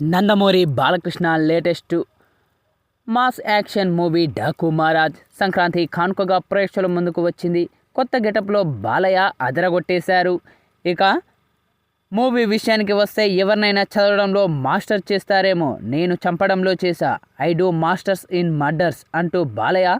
Nandamuri Balakrishna latest mass action movie Daaku Maharaj. Sankranti కానుకగా ప్రేక్షకుల ముందుకు వచ్చింది. కొత్త గెటప్లో బాలయ్య అదరగొట్టేశారు. ఇక మూవీ విషయానికి వస్తే ఎవరినైనా చదవడంలో మాస్టర్ చేస్తారేమో నేను చంపడంలో చేశా. I do masters in murders అంటూ బాలయ్య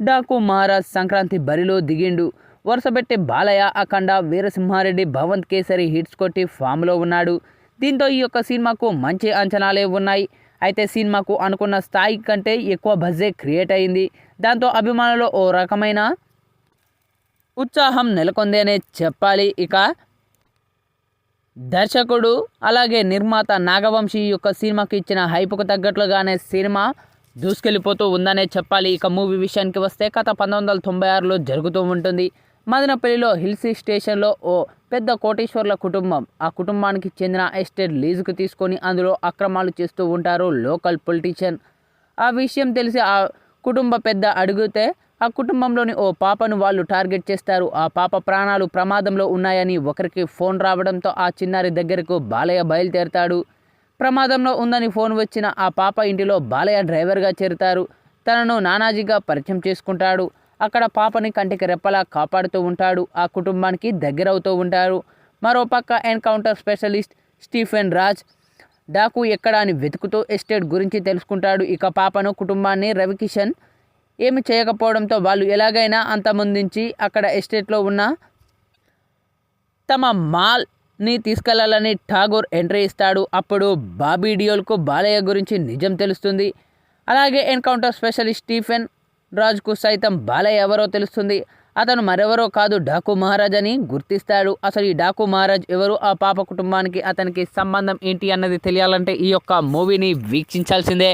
డాకు మహారాజ్ సంక్రాంతి బరిలో దిగిండు. వరుసపెట్టి బాలయ్య అఖండ వీరసింహారెడ్డి భవంత్ కేసరి హిట్స్ కొట్టి ఫామ్లో ఉన్నాడు. దీంతో ఈ యొక్క సినిమాకు మంచి అంచనాలే ఉన్నాయి. అయితే సినిమాకు అనుకున్న స్థాయి కంటే ఎక్కువ బజ్జే క్రియేట్ అయింది. దాంతో అభిమానులు ఓ రకమైన ఉత్సాహం నెలకొంది చెప్పాలి. ఇక దర్శకుడు అలాగే నిర్మాత నాగవంశీ ఈ యొక్క సినిమాకి ఇచ్చిన హైప్కు తగ్గట్లుగానే సినిమా దూసుకెళ్ళిపోతూ ఉందనే చెప్పాలి. ఇక మూవీ విషయానికి వస్తే కథ పంతొమ్మిది వందల తొంభై ఆరులో జరుగుతూ ఉంటుంది. మదనపల్లిలో హిల్స్ స్టేషన్లో ఓ పెద్ద కోటేశ్వర్ల కుటుంబం. ఆ కుటుంబానికి చెందిన ఎస్టేట్ లీజుకు తీసుకొని అందులో అక్రమాలు చేస్తూ ఉంటారు లోకల్ పొలిటీషియన్. ఆ విషయం తెలిసి ఆ కుటుంబ పెద్ద అడిగితే ఆ కుటుంబంలోని ఓ పాపను వాళ్ళు టార్గెట్ చేస్తారు. ఆ పాప ప్రాణాలు ప్రమాదంలో ఉన్నాయని ఒకరికి ఫోన్ రావడంతో ఆ చిన్నారి దగ్గరకు బాలయ్య బయలుదేరతాడు. ప్రమాదంలో ఉందని ఫోన్ వచ్చిన ఆ పాప ఇంటిలో బాలయ్య డ్రైవర్గా చేరుతారు. తనను నానాజీగా పరిచయం చేసుకుంటాడు. అక్కడ పాపని కంటికి రెప్పలా కాపాడుతూ ఉంటాడు. ఆ కుటుంబానికి దగ్గరవుతూ ఉంటారు. మరోపక్క encounter specialist Stephen Raj Daaku ఎక్కడ అని వెతుకుతూ ఎస్టేట్ గురించి తెలుసుకుంటాడు. ఇక పాపను కుటుంబాన్ని రవికిషన్ ఏమి చేయకపోవడంతో వాళ్ళు ఎలాగైనా అంతమొందించి అక్కడ ఎస్టేట్లో ఉన్న తమ మాల్ని తీసుకెళ్ళాలని ఠాగూర్ ఎంట్రీ ఇస్తాడు. అప్పుడు బాబీ డియోల్కు బాలయ్య గురించి నిజం తెలుస్తుంది. అలాగే ఎన్కౌంటర్ స్పెషలిస్ట్ స్టీఫెన్ రాజ్కు సైతం బాలయ్య ఎవరో తెలుస్తుంది. అతను మరెవరో కాదు డాకు మహారాజ్ అని గుర్తిస్తాడు. అసలు ఈ డాకు మహారాజ్ ఎవరు? ఆ పాప కుటుంబానికి అతనికి సంబంధం ఏంటి అన్నది తెలియాలంటే ఈ యొక్క మూవీని వీక్షించాల్సిందే.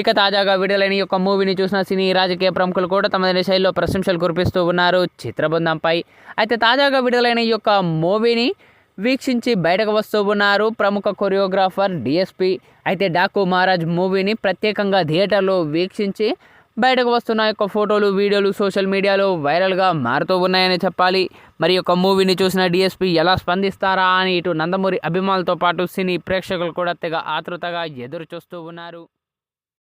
ఇక తాజాగా విడుదలైన ఈ యొక్క మూవీని చూసిన సినీ రాజకీయ ప్రముఖులు కూడా తమ శైలిలో ప్రశంసలు కురిపిస్తూ ఉన్నారు చిత్రబృందంపై. అయితే తాజాగా విడుదలైన ఈ యొక్క మూవీని వీక్షించి బయటకు వస్తూ ఉన్నారు ప్రముఖ కొరియోగ్రాఫర్ డిఎస్పి. అయితే డాకు మహారాజ్ మూవీని ప్రత్యేకంగా థియేటర్లో వీక్షించి బయటకు వస్తున్న యొక్క ఫోటోలు వీడియోలు సోషల్ మీడియాలో వైరల్గా మారుతూ ఉన్నాయని చెప్పాలి. మరి యొక్క మూవీని చూసిన డిఎస్పి ఎలా స్పందిస్తారా అని ఇటు నందమూరి అభిమానులతో పాటు సినీ ప్రేక్షకులు కూడా తెగ ఆతృతగా ఎదురు చూస్తూ ఉన్నారు.